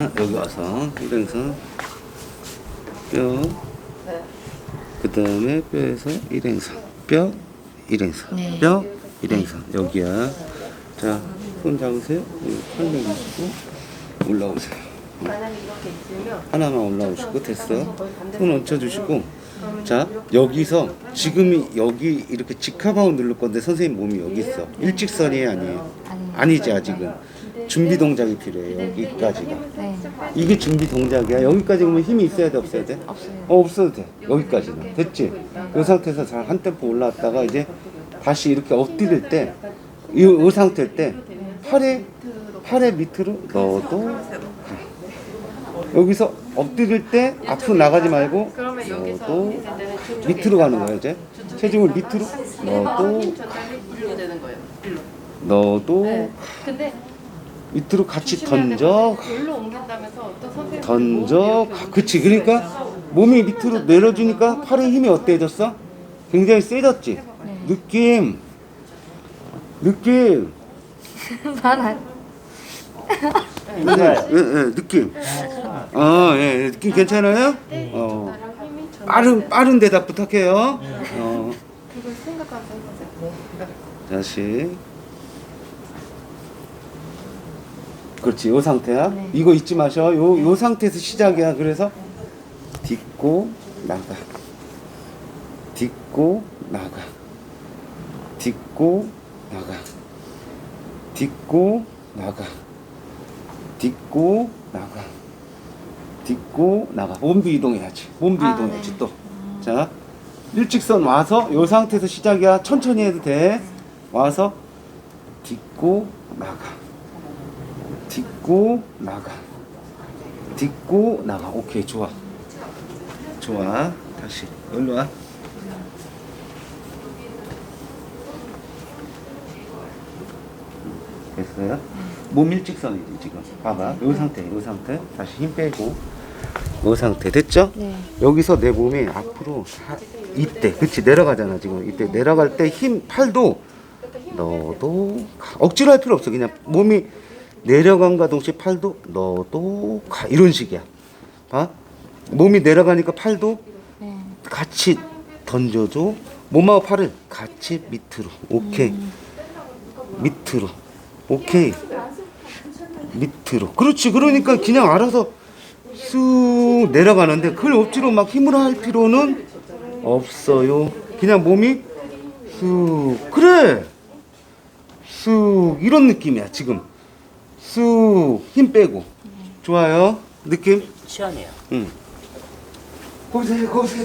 여기 와서 일행선 뼈, 그 다음에 뼈에서 일행선, 뼈, 일행선, 네. 뼈, 일행선 여기야. 자, 손 잡으세요. 여기 팔 내리시고 올라오세요. 하나만 올라오시고 됐어. 손 얹혀주시고 자 여기서 지금이 여기 이렇게 직하바운 누를 건데 선생님 몸이 여기 있어. 일직선이 아니에요. 아니지 아직은. 준비 동작이 필요해 여기까지가. 네. 이게 준비 동작이야. 여기까지 오면 힘이 있어야 돼, 없어야 돼? 없어요. 어, 없어도 돼. 여기까지는. 됐지? 이 상태에서 잘 한 템포 올라왔다가 이제 다시 이렇게 엎드릴 때, 이, 이 상태일 때, 팔에, 팔에 밑으로 넣어도, 여기서 엎드릴 때 앞으로 나가지 말고, 넣어도, 밑으로 가는 거야, 이제. 체중을 밑으로 넣어도, 거예요. 넣어도, 네. 근데 밑으로 같이 던져, 일로 옮긴다면서 어떤 선생님들이 던져. 가- 이렇게 그치. 그러니까 몸이 밑으로 내려주니까 팔의 힘이 어때졌어? 굉장히 세졌지? 느낌. 느낌. 말안 네, 예, 예, 느낌. 어예 느낌 괜찮아요? 때 어. 나랑 힘이 전달 빠른 빠른 대답 부탁해요. 어. 그걸 해보세요. 네. 다시 그렇지 요 상태야? 네. 이거 잊지 마셔. 요, 요 상태에서 시작이야. 그래서 딛고 나가. 딛고 나가. 딛고 나가. 딛고 나가. 딛고 나가. 딛고 나가. 몸도 이동해야지. 몸도 아, 이동해야지 네. 또 자 일직선 와서 요 상태에서 시작이야. 천천히 해도 돼. 와서 딛고 나가 딛고 나가. 딛고 나가. 오케이 좋아. 좋아. 다시. 일로 와. 됐어요? 몸 일직선이지 지금. 봐봐. 요 상태 요 상태. 다시 힘 빼고. 요 상태. 됐죠? 네. 여기서 내 몸이 앞으로 사- 이때. 그치? 내려가잖아 지금. 이때 내려갈 때 힘 팔도 너도 가. 억지로 할 필요 없어. 그냥 몸이 내려간과 동시에 팔도 너도 가. 이런 식이야. 봐 몸이 내려가니까 팔도 네. 같이 던져줘. 몸하고 팔을 같이 밑으로. 오케이. 밑으로. 오케이. 밑으로. 그렇지. 그러니까 그냥 알아서 쑥 내려가는데 그걸 억지로 막 힘으로 할 필요는 없어요. 그냥 몸이 쑥. 그래. 쑥. 이런 느낌이야 지금 쑥 힘 빼고. 좋아요. 느낌? 시원해요. 응. 거기서 해 거기서 해